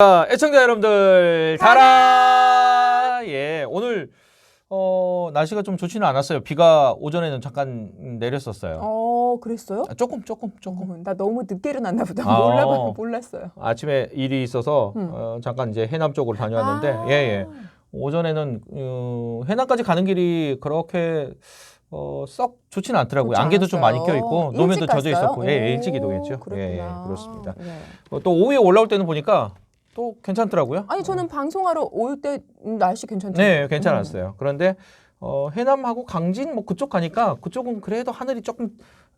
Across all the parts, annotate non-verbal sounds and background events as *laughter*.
자, 애청자 여러분들, 달아! 예, 오늘, 어, 날씨가 좀 좋지는 않았어요. 비가 오전에는 잠깐 내렸었어요. 어, 그랬어요? 아, 조금, 조금, 조금. 어, 나 너무 늦게 일어났나 보다. 아, 몰라 어. 몰랐어요. 아침에 일이 있어서, 음. 어, 잠깐 이제 해남 쪽으로 다녀왔는데, 아. 예, 예. 오전에는, 어, 해남까지 가는 길이 그렇게, 어, 썩 좋지는 않더라고요. 좋지 안개도 좀 많이. 껴있고, 노면도 젖어? 있었고, 예, 예, 오, 일찍 이동했죠. 예, 예. 그렇습니다. 예. 어, 또 오후에 올라올 때는 보니까 또 괜찮더라고요. 아니 저는 방송하러 올 때 날씨 괜찮던데. 네, 괜찮았어요. 그런데 어, 해남하고 강진 뭐 그쪽 가니까 그쪽은 그래도 하늘이 조금 에,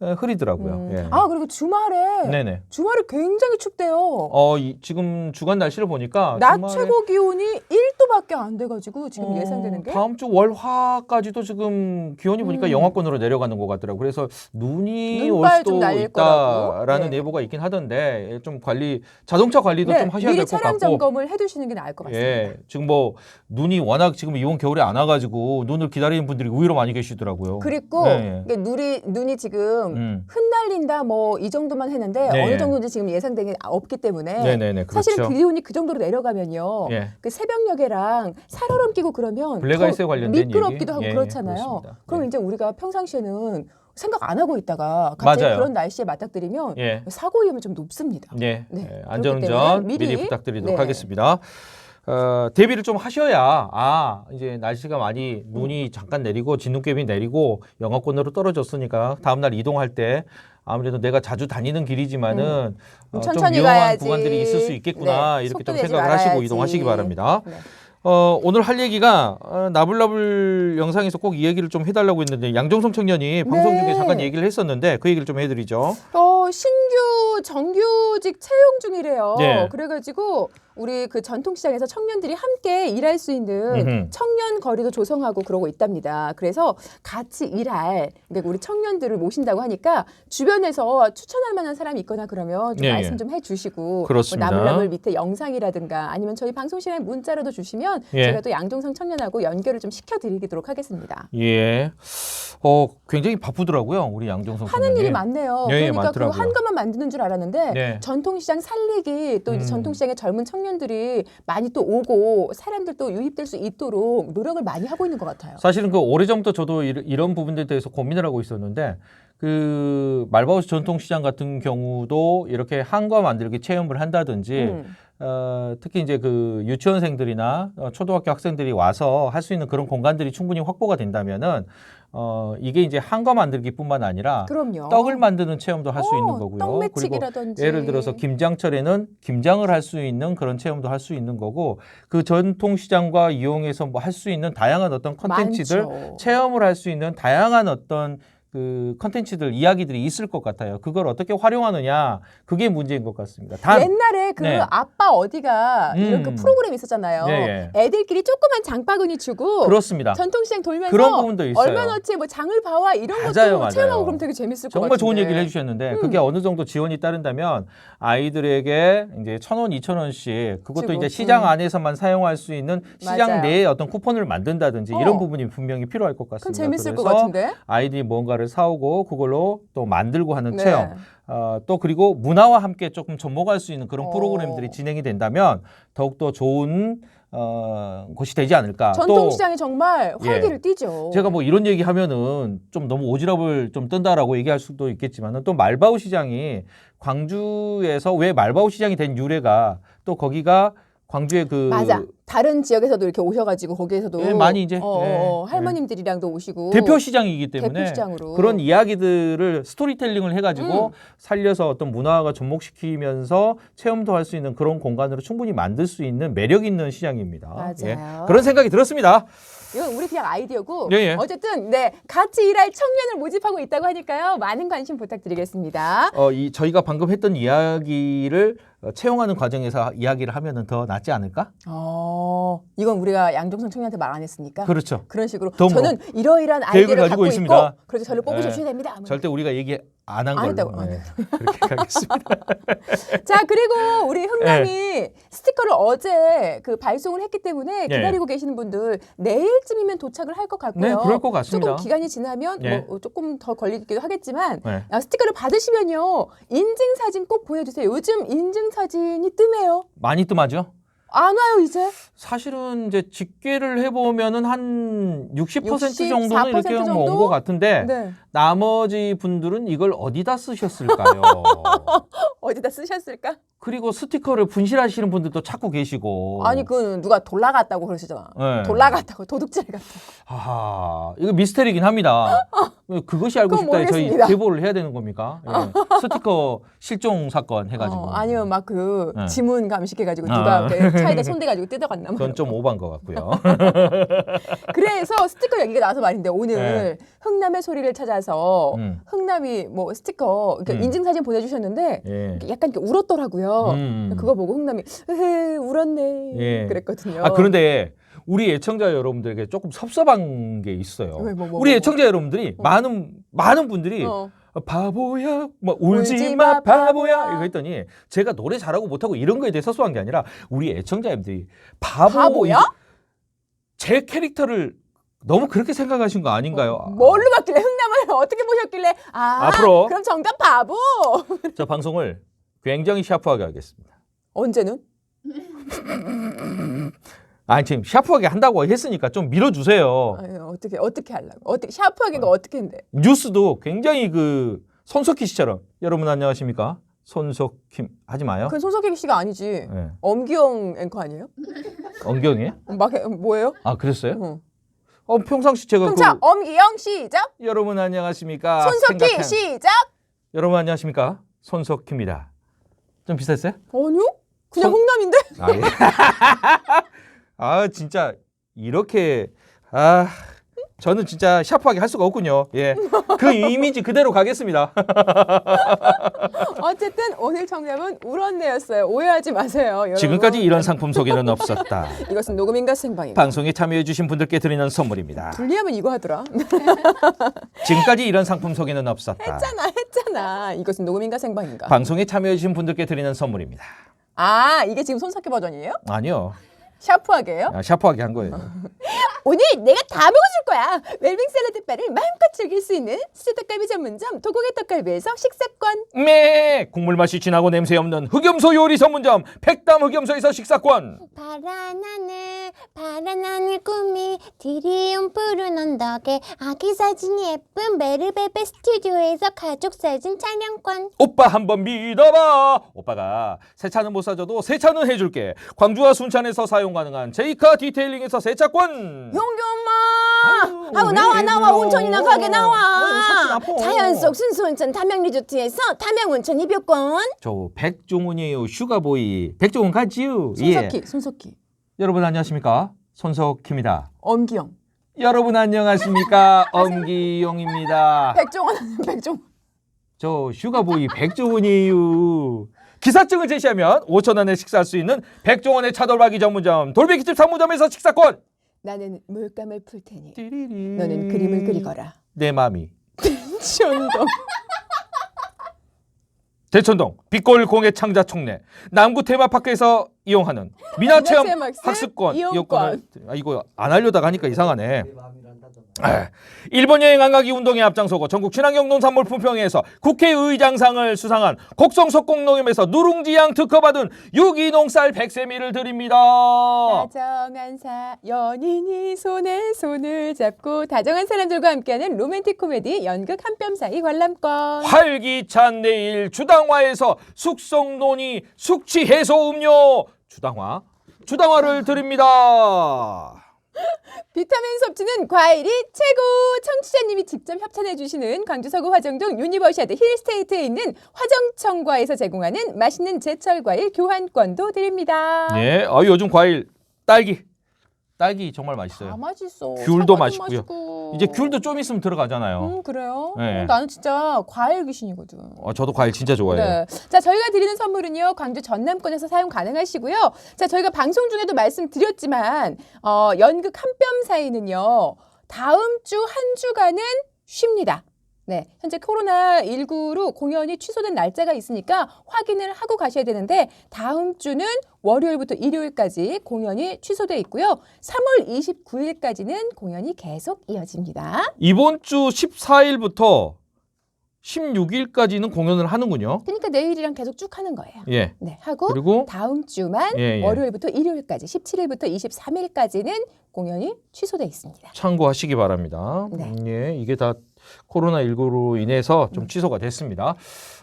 흐리더라고요. 음. 예. 아 그리고 주말에 네네. 주말에 굉장히 춥대요. 어, 이, 지금 주간 날씨를 보니까 낮 주말에, 최고 기온이 1도밖에 안 돼가지고 지금 어, 예상되는 게 다음 주 월화까지도 지금 기온이 보니까 음. 영하권으로 내려가는 것 같더라고요. 그래서 눈이 올좀 수도. 있다라는 네. 예보가 있긴 하던데 예, 좀 관리 자동차 관리도 네, 좀 하셔야 미리 될것 차량 같고. 점검을 해두시는 게 나을 것 같습니다. 예, 지금 뭐 눈이 워낙 지금 이번 겨울에 안 와가지고 눈을 기다리는 분들이 의외로 많이 계시더라고요. 그리고 네. 눈이 눈이 지금 음. 흩날린다 뭐 이 정도만 했는데 네. 어느 정도인지 지금 예상되기 없기 때문에 네네네, 그렇죠. 사실은 기온이 그 정도로 내려가면요. 예. 그 새벽녘에랑 살얼음 끼고 그러면 블랙아이스에 더 관련된 미끄럽기도? 하고 예, 그렇잖아요. 그렇습니다. 그럼 예. 이제 우리가 평상시에는 생각 안 하고 있다가 갑자기 맞아요. 그런 날씨에 맞닥뜨리면 예. 사고 위험이 좀 높습니다. 예, 네, 예, 안전운전 미리, 미리, 부탁드리도록 네. 하겠습니다. 어, 대비를 좀 하셔야 아 이제 날씨가 많이 눈이 잠깐 내리고 진눈깨비 내리고 영하권으로 떨어졌으니까 다음 날 이동할 때 아무래도 내가 자주 다니는 길이지만은 어, 좀 음. 천천히 위험한 가야지. 구간들이 있을 수 있겠구나 네, 이렇게 좀 속도 내지 생각을 하시고 말아야지. 이동하시기 바랍니다. 네. 어, 오늘 할 얘기가 어, 나불나불 영상에서 꼭 이 얘기를 좀 해달라고 했는데 양정성 청년이 방송 중에 네. 잠깐 얘기를 했었는데 그 얘기를 좀 해드리죠. 어, 신규 정규직 채용 중이래요. 네. 그래가지고 우리 그 전통시장에서 청년들이 함께 일할 수 있는 음흠. 청년 거리도 조성하고 그러고 있답니다. 그래서 같이 일할 그러니까 우리 청년들을 모신다고 하니까 주변에서 추천할 만한 사람이 있거나 그러면 좀 예, 말씀 예. 좀 해주시고 그렇습니다. 뭐 나불나불 밑에 영상이라든가 아니면 저희 방송 시간에 문자라도 주시면 예. 제가 또 양종성 청년하고 연결을 좀 시켜드리도록 하겠습니다. 예. 어, 굉장히 바쁘더라고요. 우리 양정성 하는. 일이 많네요. 예, 예, 그러니까 그거 많더라고요. 한 것만 만드는 줄 알았는데 네. 전통시장 살리기 또 이제 음. 전통시장에 젊은 청년 들이 많이 또 오고 사람들 또 유입될 수 있도록 노력을 많이 하고 있는 것 같아요. 사실은 그 오래전부터 저도 이- 이런 부분들에 대해서 고민을 하고 있었는데 그 말바우스 전통시장 같은 경우도 이렇게 한과 만들기 체험을 한다든지 음. 어, 특히 이제 그 유치원생들이나 어, 초등학교 학생들이 와서 할 수 있는 그런 공간들이 충분히 확보가 된다면은 어, 이게 이제 한과 만들기뿐만 아니라 그럼요. 떡을 만드는 체험도 할수 어, 있는 거고요. 떡 그리고 매치기라든지. 예를 들어서 김장철에는 김장을 할 수 있는 그런 체험도 할 수 있는 거고 그 전통 시장과 이용해서 뭐 할 수 있는 다양한 어떤 컨텐츠들. 체험을 할 수 있는 다양한 어떤 그 컨텐츠들 이야기들이 있을 것 같아요. 그걸 어떻게 활용하느냐 그게 문제인 것 같습니다. 단 옛날에 그 네. 아빠 어디가 이런 그 음. 프로그램 있었잖아요. 네, 애들끼리 조그만 장바구니 주고 그렇습니다. 전통시장 돌면서 그런 부분도 있어요. 얼마나치 뭐 장을 봐와 이런 맞아요, 것도 맞아요. 체험하고 그럼 되게 재밌을 것 정말 같은데. 좋은 얘기를 해주셨는데 음. 그게 어느 정도 지원이 따른다면 아이들에게 이제 천 원, 이천 원씩 그것도 주고, 이제 시장 음. 안에서만 사용할 수 있는 시장 맞아요. 내에 어떤 쿠폰을 만든다든지 어. 이런 부분이 분명히 필요할 것 같습니다. 재밌을 것 같은데. 아이들이 뭔가를 사오고 그걸로 또 만들고 하는 네. 체험. 어, 또 그리고 문화와 함께 조금 접목할 수 있는 그런 어. 프로그램들이 진행이 된다면 더욱더 좋은 어, 곳이 되지 않을까. 또 전통시장이 정말 예. 활기를 띠죠. 제가 뭐 이런 얘기 하면은 좀 너무 오지랖을 좀 뜬다라고 얘기할 수도 있겠지만은 또 말바우 시장이 광주에서 왜 말바우 시장이 된 유래가 또 거기가 광주의 그 맞아. 다른 지역에서도 이렇게 오셔가지고 거기에서도 예, 많이 이제, 어, 어, 예, 어, 예. 할머님들이랑도 오시고 대표 시장이기 때문에 대표 시장으로. 그런 이야기들을 스토리텔링을 해가지고 음. 살려서 어떤 문화가 접목시키면서 체험도 할 수 있는 그런 공간으로 충분히 만들 수 있는 매력 있는 시장입니다. 예. 맞아요. 그런 생각이 들었습니다. 이건 우리 그냥 아이디어고 예, 예. 어쨌든 네 같이 일할 청년을 모집하고 있다고 하니까요 많은 관심 부탁드리겠습니다. 어, 이 저희가 방금 했던 이야기를 어, 채용하는 과정에서 이야기를 하면은 더 낫지 않을까? 어 이건 우리가 양정선 청년한테 말 안 했으니까 그렇죠. 그런 식으로 더뭐 저는 이러이러한 계획을 아이디어를 가지고 갖고 있습니다. 있고 그래서 저를 뽑으셔야 됩니다. 절대 우리가 얘기 안한안 걸로 했다고. 네, 그렇게 가겠습니다. *laughs* 자 그리고 우리 흥남이 네. 스티커를 어제 그 발송을 했기 때문에 예. 기다리고 계시는 분들 내일쯤이면 도착을 할 것 같고요. 네, 그럴 것 같습니다. 조금 기간이 지나면 예. 뭐 조금 더 걸리기도 하겠지만 네. 아, 스티커를 받으시면요 인증 사진 꼭 보내주세요. 요즘 인증 사진이 뜸해요. 많이 뜸하죠? 안 와요 이제. 사실은 이제 집계를 해보면은 한 60% 64% 정도는 이렇게 정도? 온것 같은데 네. 나머지 분들은 이걸 어디다 쓰셨을까요? *laughs* 어디다 쓰셨을까? 그리고 스티커를 분실하시는 분들도 찾고 계시고. 아니 그 누가 돌라갔다고 그러시잖아. 네. 돌라갔다고 도둑질 같다. 하하, 이거 미스테리긴 합니다. *laughs* 그것이 알고 그건 싶다. 저희 모르겠습니다. 제보를 해야 되는 겁니까? 예. *laughs* 스티커 실종 사건 해가지고. 어, 아니면 막 그 네. 지문 감식해가지고 아. 누가 이렇게 차에다 손대가지고 뜯어갔나 뭐. 그건 좀 오반 것 같고요. 그래서 스티커 얘기가 나와서 말인데 오늘 네. 흥남의 소리를 찾아 서 음. 흥남이 뭐 스티커 이렇게 음. 인증 사진 보내주셨는데 예. 약간 이렇게 울었더라고요. 음. 그거 보고 흥남이 으헤 울었네 예. 그랬거든요. 아 그런데 우리 애청자 여러분들에게 조금 섭섭한 게 있어요. 왜, 뭐, 뭐, 우리 뭐. 애청자 여러분들이 많은 많은 분들이 어. 바보야, 뭐 울지 울지 마 마, 바보야 바보야. 이거 했더니 제가 노래 잘하고 못하고 이런 거에 대해 섭섭한 게 아니라 우리 애청자분들이 바보 바보 야? 제 캐릭터를 너무 그렇게 생각하신 거 아닌가요? 뭘로 봤길래 어떻게 보셨길래 아 앞으로. 그럼 정답 바보 *laughs* 저 방송을 굉장히 샤프하게 하겠습니다. 언제는 아니 지금 샤프하게 한다고 했으니까 좀 밀어주세요. 아유, 어떻게 어떻게 하려고 어떻게 샤프하게가 어. 어떻게 했는데 뉴스도 굉장히 그 손석희 씨처럼 여러분 안녕하십니까? 손석희 하지 마요. 그건 손석희 씨가 아니지 예. 엄기영 앵커 아니에요? 엉경이에요? 막 해- 뭐예요? 아 그랬어요? 어. 어 평상시 제가 평차 그 엄기영 시작 여러분 안녕하십니까? 손석희 생각한- 시작 여러분 안녕하십니까? 손석희입니다. 좀 비슷했어요? 아니요 그냥 손- 흥남인데 아, 예. *laughs* 아 진짜 이렇게 아 저는 진짜 샤프하게 할 수가 없군요. 예, 그 이미지 그대로 가겠습니다. *laughs* 어쨌든 오늘 정답은 울었네였어요 오해하지 마세요 여러분. 지금까지 이런 상품 소개는 없었다. 이것은 녹음인가 생방인 방송에 참여해주신 분들께 드리는 선물입니다. 분리하면 이거 하더라 *laughs* 지금까지 이런 상품 소개는 없었다. 했잖아 했잖아 이것은 녹음인가 생방인가 방송에 참여해주신 분들께 드리는 선물입니다. 아 이게 지금 손석희 버전이에요? 아니요, 샤프하게요? 아, 샤프하게 한 거예요. *laughs* 오늘 내가 다 먹어줄 거야. 웰빙 샐러드 바를 마음껏 즐길 수 있는 수떡갈비 전문점 도곡의 떡갈비에서 식사권. 매 국물 맛이 진하고 냄새 없는 흑염소 요리 전문점 백담 흑염소에서 식사권. 파란 하늘 파란 하늘 꿈이 드리움 푸른 언덕에 아기 사진이 예쁜 메르베베 스튜디오에서 가족 사진 촬영권 오빠 한번 믿어봐. 오빠가 세차는 못 사줘도 세차는 해줄게. 광주와 순천에서 사용 가능한 제이카 디테일링에서 세차권. 용기 엄마. 왜 나와 나와? 온천이나 가게 나와. 사진 아파. 자연 속 순수 온천 담양 리조트에서 담양 온천 입浴권. 저 백종훈이에요. 슈가보이. 백종훈 가지요. 손석희 손석희 여러분 안녕하십니까? 손석희입니다. 엄기영 여러분 안녕하십니까? *laughs* 엄기용입니다. 백종원 백종. 저 슈가보이 백종원이에요. 기사증을 제시하면 5천 원에 식사할 수 있는 백종원의 차돌박이 전문점 돌베키집 상무점에서 식사권. 나는 물감을 풀 테니 너는 너는 그림을 그리거라. 내 마음이 *laughs* 천동. *laughs* 대천동 빛골 공예 창자 총례 남구 테마파크에서 이용하는 *laughs* 미나 체험 미나체험 학습 학습권 이용권. 이용권을 아 이거 안 하려다가 하니까 이상하네. 아, 일본 여행 안 가기 운동에 앞장서고 전국 친환경 농산물 품평회에서 국회의장상을 수상한 곡성 석공농협에서 누룽지양 특허받은 유기농 쌀 백세미를 드립니다. 다정한 사 연인이 손에 손을 잡고 다정한 사람들과 함께하는 로맨틱 코미디 연극 한뼘 사이 관람권. 활기찬 내일 주당화에서 숙성 논이 숙취 해소 음료 주당화 주당화를 드립니다. *laughs* 비타민 섭취는 과일이 최고! 청취자님이 직접 협찬해 주시는 광주 서구 화정동 유니버시아드 힐스테이트에 있는 화정청과에서 제공하는 맛있는 제철 과일 교환권도 드립니다. 예, 아, 요즘 과일 딸기 딸기 정말 맛있어요. 다 맛있어. 귤도 사과도 맛있고요. 맛있고. 이제 귤도 좀 있으면 들어가잖아요. 음 그래요? 네. 음, 나는 진짜 과일 귀신이거든. 어, 저도 과일 진짜 좋아해요. 네. 자, 저희가 드리는 선물은요, 광주 전남권에서 사용 가능하시고요. 자, 저희가 방송 중에도 말씀드렸지만, 어, 연극 한 뼘 사이는요, 다음 주 한 주간은 쉽니다. 네, 현재 코로나 19로 공연이 취소된 날짜가 있으니까 확인을 하고 가셔야 되는데 다음 주는 월요일부터 일요일까지 공연이 취소돼 있고요. 3월 29일까지는 공연이 계속 이어집니다. 이번 주 14일부터 16일까지는 공연을 하는군요. 그러니까 내일이랑 계속 쭉 하는 거예요. 예. 네, 하고 그리고 다음 주만 예, 예. 월요일부터 일요일까지 17일부터 23일까지는 공연이 취소돼 있습니다. 참고하시기 바랍니다. 네. 음, 예, 이게 다 코로나 19로 인해서 음. 좀 취소가 됐습니다.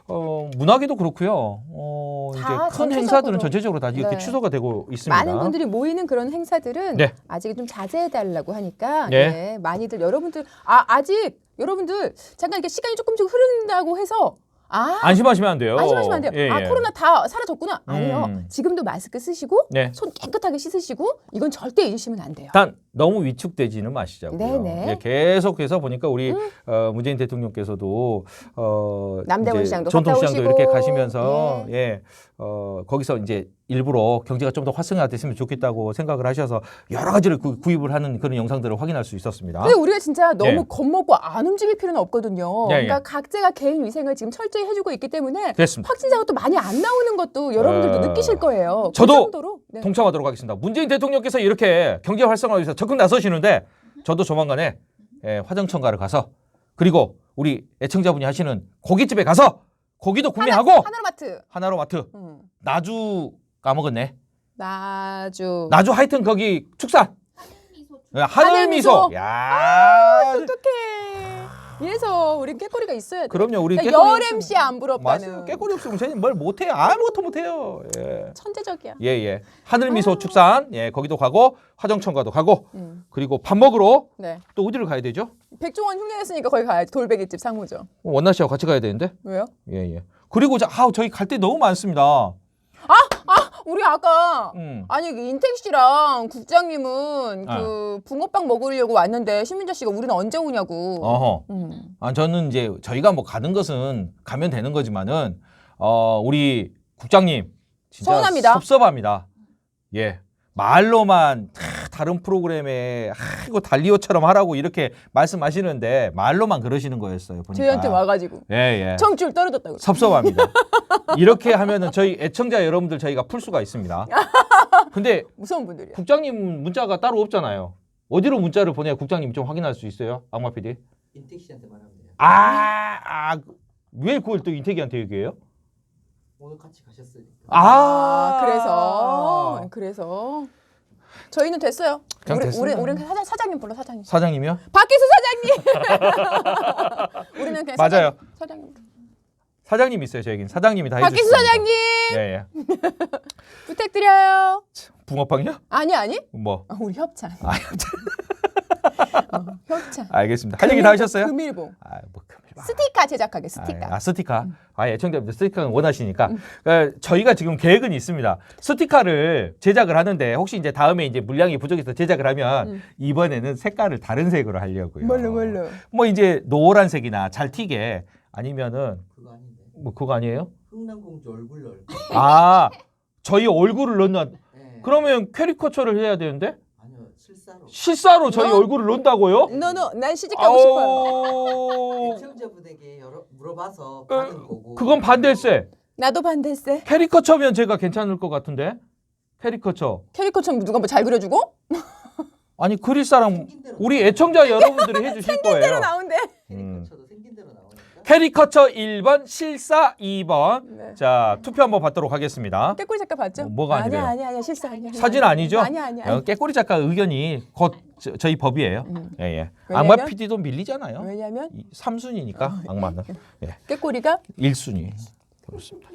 어, 문화계도 그렇고요. 어, 이제 다 큰 행사들은 전체적으로. 전체적으로 다 이렇게 네. 취소가 되고 있습니다. 많은 분들이 모이는 그런 행사들은 네. 아직 좀 자제해 달라고 하니까 네. 네, 많이들 여러분들 아 아직 여러분들 잠깐 이렇게 시간이 조금씩 흐른다고 해서 아 안심하시면 안 돼요. 안심하시면 안 돼요. 예, 아 예. 코로나 다 사라졌구나. 아니요. 음. 지금도 마스크 쓰시고 네. 손 깨끗하게 씻으시고 이건 절대 잊으시면 안 돼요. 단 너무 위축되지는 마시자고요. 네네. 음. 예, 계속해서 보니까 우리 어, 문재인 대통령께서도 어, 남대문 시장도 전통시장도 이렇게 가시면서 예, 어, 거기서 이제 일부러 경제가 좀 더 활성화됐으면 좋겠다고 생각을 하셔서 여러 가지를 구, 구입을 하는 그런 영상들을 확인할 수 있었습니다. 근데 우리가 진짜 너무 예. 겁먹고 안 움직일 필요는 없거든요. 예, 예. 그러니까 각자가 개인 위생을 지금 철저히 해주고 있기 때문에 됐습니다. 확진자가 또 많이 안 나오는 것도 여러분들도 어, 느끼실 거예요. 저도 그 정도로 네. 동참하도록 하겠습니다. 문재인 대통령께서 이렇게 경제 활성화를 위해서 적극 나서시는데 저도 조만간에 예, 화정천가를 가서 그리고 우리 애청자분이 하시는 고깃집에 가서 고기도 구매하고 하나로마트. 하나로마트 음. 나주 까먹었네. 나주. 나주 하여튼 거기 축산. 예, 하늘미소. 하늘미소. 야. 어떡해. 이래서 우리 깨꼬리가 있어야 돼. 그럼요. 우리 그러니까 깨꼬리 열 없으면- MC 안 부럽다는. 맞아요. 깨꼬리 없으면 저희는 뭘 못해요. 아무것도 못해요. 예. 천재적이야. 예, 예. 하늘미소 축산. 예, 거기도 가고 화정천가도 가고 음. 그리고 밥 먹으러 네. 또 어디를 가야 되죠? 백종원 흉내냈으니까 거기 가야지. 돌베기집 상무죠. 원나 씨하고 같이 가야 되는데. 왜요? 예, 예. 그리고 자, 아, 저희 갈 데 너무 많습니다. 우리 아까 음. 아니 그 인택 씨랑 국장님은 아. 그 붕어빵 먹으려고 왔는데 신민자 씨가 우리는 언제 오냐고. 어허. 음. 아, 저는 이제 저희가 뭐 가는 것은 가면 되는 거지만은 어, 우리 국장님 진짜 서운합니다. 섭섭합니다. 예. 말로만 다 다른 프로그램에 아, 이거 달리오처럼 하라고 이렇게 말씀하시는데 말로만 그러시는 거였어요. 보니까. 저희한테 와가지고 예, 예. 청줄 떨어졌다고. 섭섭합니다. *laughs* 이렇게 하면은 저희 애청자 여러분들 저희가 풀 수가 있습니다. *laughs* 근데 무서운 분들이야. 국장님 문자가 따로 없잖아요. 어디로 문자를 보내야 국장님 좀 확인할 수 있어요? 악마 PD? 인택 씨한테만 하면 돼요. 아, 아, 왜 그걸 또 인태기한테 얘기해요? 오늘 같이 가셨으니까. 아, 그래서 그래서 저희는 됐어요. 그냥 우리 됐습니다. 우리 우리 사장 사장님 불러 사장님. 사장님이요? 박기수 사장님. *laughs* 우리는 그냥 맞아요. 사장, 사장님. 사장님 있어요, 저에겐. 사장님이 다 박기수 해주십니다. 사장님 예, 예. *laughs* 부탁드려요. 붕어빵이요? 아니 아니. 뭐. 아, 우리 협찬. 아, *laughs* 어, 협찬. 알겠습니다. 할 얘기 다 하셨어요? 금일봉. 아, 뭐 금일 스티커 제작하게 스티커. 아, 아, 스티커. 아, 애청자분들 스티커는 원하시니까. 그러니까 저희가 지금 계획은 있습니다. 스티커를 제작을 하는데 혹시 이제 다음에 이제 물량이 부족해서 제작을 하면 음. 이번에는 색깔을 다른 색으로 하려고요. 뭘로 뭘로. 뭐 이제 노란색이나 잘 튀게 아니면은 그거 아닌데. 뭐 그거 아니에요? 흥남공주 얼굴 넣을 거. 아, 저희 얼굴을 넣는 네. 그러면 캐리커처를 해야 되는데 실사로. 실사로 저희 너- 얼굴을 넣는다고요? 너너 난 시집 가고 싶어요. 아우, 애청자분에게 여러 물어봐서 어, 받은 거고. 그건 반대세. 나도 반대세. 캐리커처면 제가 괜찮을 것 같은데 캐리커처. 캐리커처럼 누가 뭐 잘 그려주고? 아니 그릴 사람 생긴 대로 우리 애청자 여러분들이 해주실 *laughs* 대로 거예요. 나온대. 음. 캐릭터도 캐리커처 1번, 실사 2번. 네. 자 투표 한번 받도록 하겠습니다. 깨꼬리 작가 봤죠? 뭐, 뭐가 아니래요? 아니야 아니야 실사 아니야. 사진 아니죠? 아니야 아니야. 어, 깨꼬리 작가 의견이 곧 저, 희 법이에요. 음. 예, 예. 왜냐면- 악마 PD도 밀리잖아요. 왜냐면 3순위니까 악마는. 예. 깨꼬리가 1순위. 그렇습니다.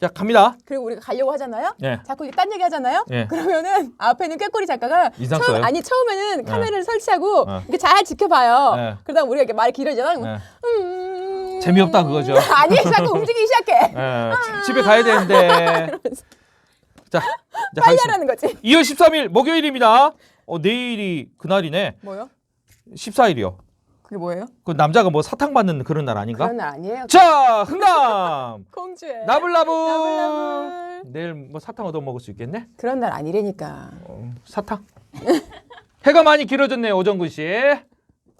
자, 자 갑니다. 그리고 우리가 가려고 하잖아요. 예. 자꾸 이게 딴 얘기 하잖아요. 예. 그러면은 앞에는 꾀꼬리 작가가 인상 처음 써요? 아니 처음에는 카메라를 설치하고 어. 이렇게 잘 지켜봐요. 예. 그러다 우리가 이렇게 말이 길어지잖아. 그러면 예. 음... 재미없다 그거죠. *laughs* 아니 자꾸 움직이기 시작해. 예, 지- 집에 가야 되는데. 자, 이제 빨리. 하라는 거지. 2월 13일 목요일입니다. 어, 내일이 그날이네. 뭐요? 14일이요. 그게 뭐예요? 그 남자가 뭐 사탕 받는 그런 날 아닌가? 그런 날 아니에요. 자, 흥남 *laughs* 공주의 나불나불. 내일 뭐 사탕 얻어 먹을 수 있겠네? 그런 날 아니라니까. 어, 사탕. *laughs* 해가 많이 길어졌네요, 오정근 씨.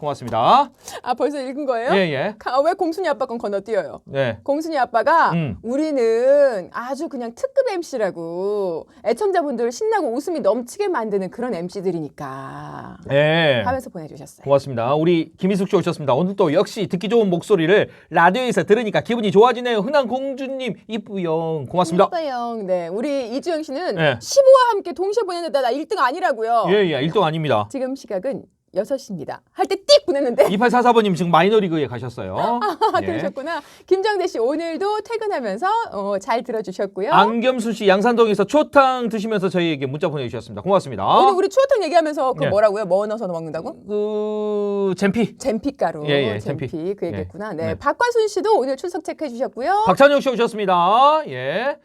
고맙습니다. 아 벌써 읽은 거예요? 예, 예. 가- 왜 공순이 아빠 건 건너뛰어요? 네. 공순이 아빠가 음. 우리는 아주 그냥 특급 MC라고 애청자분들 신나고 웃음이 넘치게 만드는 그런 MC들이니까 예. 하면서 보내주셨어요. 고맙습니다. 우리 김희숙 씨 오셨습니다. 오늘 또 역시 듣기 좋은 목소리를 라디오에서 들으니까 기분이 좋아지네요. 흔한 공주님 이쁘영 고맙습니다. 이뻐요. 네, 우리 이주영 씨는 네. 15와 함께 동시에 보냈는데 나 1등 아니라고요. 예, 예. 1등 아닙니다. 지금 시각은 6시입니다. 할 때 띡 보냈는데 2844번님 지금 마이너리그에 가셨어요. *laughs* 아, 예. 들으셨구나. 김정대 씨 오늘도 퇴근하면서 어, 잘 들어주셨고요. 안겸수 씨 양산동에서 초탕 드시면서 저희에게 문자 보내주셨습니다. 고맙습니다. 오늘 우리 추어탕 얘기하면서 그 네. 뭐라고요? 뭐 넣어서 먹는다고? 그 젠피 잼피가루. 예, 예, 잼피. 잼피. 그 얘기했구나. 네. 네. 박관순 씨도 오늘 출석 체크해 주셨고요. 박찬영 씨 오셨습니다. 예.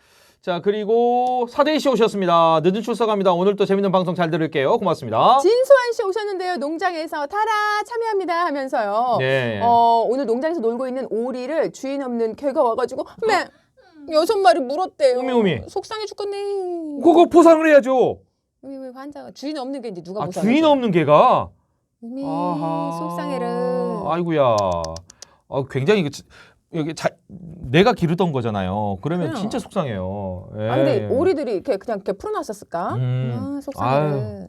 자 그리고 사대희 씨 오셨습니다. 늦은 출석합니다. 오늘 또 재밌는 방송 잘 들을게요. 고맙습니다. 진소환 씨 오셨는데요. 농장에서 타라 참여합니다 하면서요. 네. 어, 오늘 농장에서 놀고 있는 오리를 주인 없는 개가 와가지고 매 여섯 마리 물었대요. 우미, 우미. 속상해 죽겠네. 그거 보상을 해야죠. 우미 왜 환자가 주인 없는 게 이제 누가 아, 보상해? 주인 없는 개가. 우미 아하. 속상해를. 아이고야. 아, 굉장히 그 지- 여기 자, 내가 기르던 거잖아요. 그러면 그래요. 진짜 속상해요. 예. 아 근데 오리들이 이렇게 그냥 이렇게 풀어놨었을까? 음. 아 속상해를.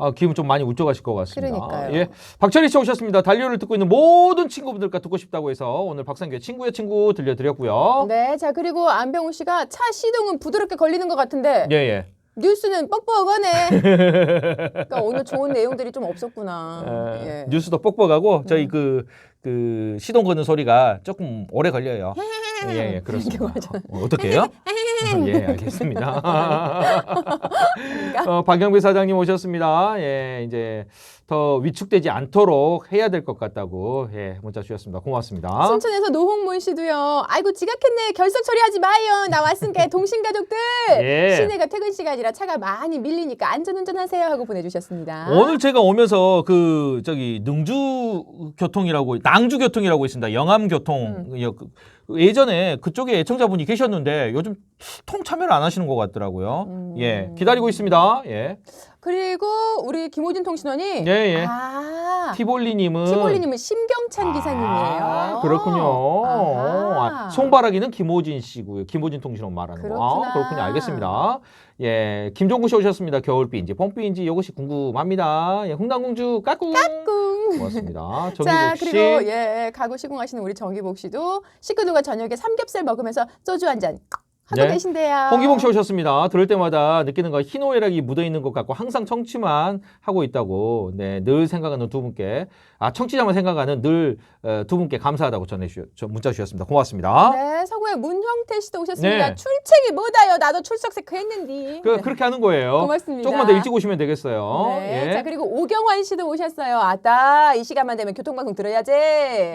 아, 기분 좀 많이 울적하실 것 같습니다. 그러니까요. 예. 박철희 씨 오셨습니다. 달리오를 듣고 있는 모든 친구분들과 듣고 싶다고 해서 오늘 박상규의 친구의 친구 들려드렸고요. 네, 자 그리고 안병우 씨가 차 시동은 부드럽게 걸리는 것 같은데 예, 예. 뉴스는 뻑뻑하네. *laughs* 그러니까 오늘 좋은 내용들이 좀 없었구나. 에, 예. 뉴스도 뻑뻑하고 저희 음. 그, 그 시동 거는 소리가 조금 오래 걸려요. *laughs* 예, 예, 그렇습니다. 어, 어떻게 해요? *laughs* 예, 알겠습니다. *laughs* 어, 박영배 사장님 오셨습니다. 예, 이제 더 위축되지 않도록 해야 될 것 같다고 예, 문자 주셨습니다. 고맙습니다. 순천에서 노홍문 씨도요. 아이고 지각했네. 결석 처리하지 마요. 나 왔으니까 *laughs* 동신 가족들. 예. 시내가 퇴근 시간이라 차가 많이 밀리니까 안전운전 하세요 하고 보내주셨습니다. 오늘 제가 오면서 그 저기 능주 교통이라고 낭주 교통이라고 있습니다. 영암 교통 음. 예전에 그쪽에 애청자분이 계셨는데 요즘 통 참여를 안 하시는 것 같더라고요. 음. 예 기다리고 있습니다. 예 그리고 우리 김호진 통신원이 예, 예. 아 티볼리님은 티볼리님은 심경찬 기사님이에요. 아, 그렇군요. 아하. 아, 송바라기는 김호진 씨고요. 김호진 통신원 말하는 거. 그렇구나. 아, 그렇군요. 알겠습니다. 예, 김종구 씨 오셨습니다. 겨울비인지 봄비인지 이것이 궁금합니다. 예, 흥남공주 까꿍. 꿍. 고맙습니다. *laughs* 자 정기복 씨. 그리고 예 가구 시공하시는 우리 정기복 씨도 식구들과 저녁에 삼겹살 먹으면서 소주 한 잔 하고 네. 계신데요. 홍기봉 씨 오셨습니다. 들을 때마다 느끼는 거 희노애락이 묻어 있는 것 같고 항상 청취만 하고 있다고 네, 늘 생각하는 두 분께 아 청취자만 생각하는 늘 어, 두 분께 감사하다고 전해 주 문자 주셨습니다. 고맙습니다. 네, 서구의 문형태 씨도 오셨습니다. 네. 출첵이 뭐다요? 나도 출석 체크했는데. 그, 그렇게 하는 거예요. 고맙습니다. 조금만 더 일찍 오시면 되겠어요. 네. 예. 자 그리고 오경환 씨도 오셨어요. 아따 이 시간만 되면 교통방송 들어야지.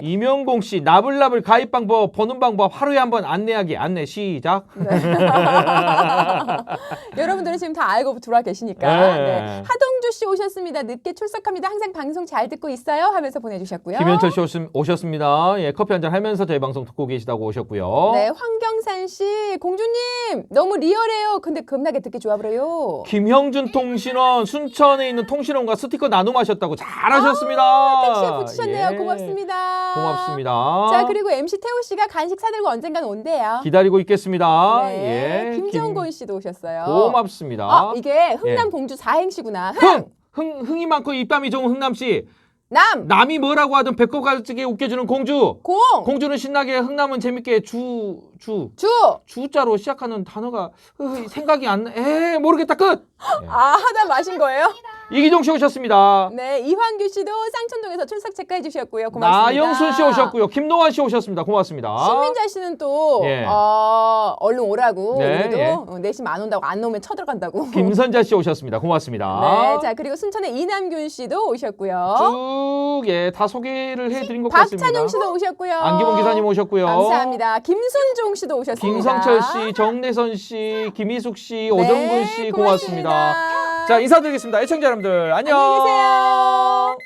이명공 씨 나불나불 가입 방법 보는 방법 하루에 한 번 안내하기 안내 시작. *laughs* 여러분들은 지금 다 알고 들어와 계시니까. 네. 네. 하동주 씨 오셨습니다. 늦게 출석합니다. 항상 방송 잘 듣고 있어요. 하면서 보내주셨고요. 김현철 씨 오셨, 오셨습니다. 예, 커피 한잔 하면서 저희 방송 듣고 계시다고 오셨고요. 네, 황경산 씨, 공주님 너무 리얼해요. 근데 겁나게 듣기 좋아 보여요. 김형준 통신원 순천에 있는 통신원과 스티커 나눔하셨다고 잘하셨습니다. 택시에 붙이셨네요. 예. 고맙습니다. 고맙습니다. 자 그리고 MC 태호 씨가 간식 사들고 언젠간 온대요. 기다리고 있겠습니다. 네, 예, 김정곤 김- 씨도 오셨어요. 고맙습니다. 아 이게 흥남 예. 봉주 사행시구나. 흥, 흥! 흥, 흥이 많고 입담이 좋은 흥남 씨. 남, 남이 뭐라고 하든 배꼽 가지게 웃겨주는 공주. 공, 공주는 신나게 흥남은 재밌게 주, 주. 주. 주자로 시작하는 단어가 으, 생각이 안 나. 에 모르겠다 끝. 예. 아 하다 마신 거예요? *laughs* 이기종 씨 오셨습니다. 네, 이환규 씨도 쌍천동에서 출석 체크해 주셨고요. 고맙습니다. 나영순 씨 오셨고요. 김노환 씨 오셨습니다. 고맙습니다. 신민자 씨는 또 예. 어, 얼른 오라고 네, 우리도 예. 어, 내심 안 온다고 안 오면 쳐들어간다고. *laughs* 김선자 씨 오셨습니다. 고맙습니다. 네, 자 그리고 순천의 이남균 씨도 오셨고요. 쭉, 예, 다 소개를 해드린 것 같습니다. 박찬용 씨도 오셨고요. 안기봉 기사님 오셨고요. 감사합니다. 김순종 씨도 오셨습니다. 김성철 씨, 정래선 씨, 김희숙 씨, 오정근 씨 네, 고맙습니다. 고맙습니다. 자, 인사드리겠습니다. 애청자 여러분들, 안녕. 안녕히 계세요.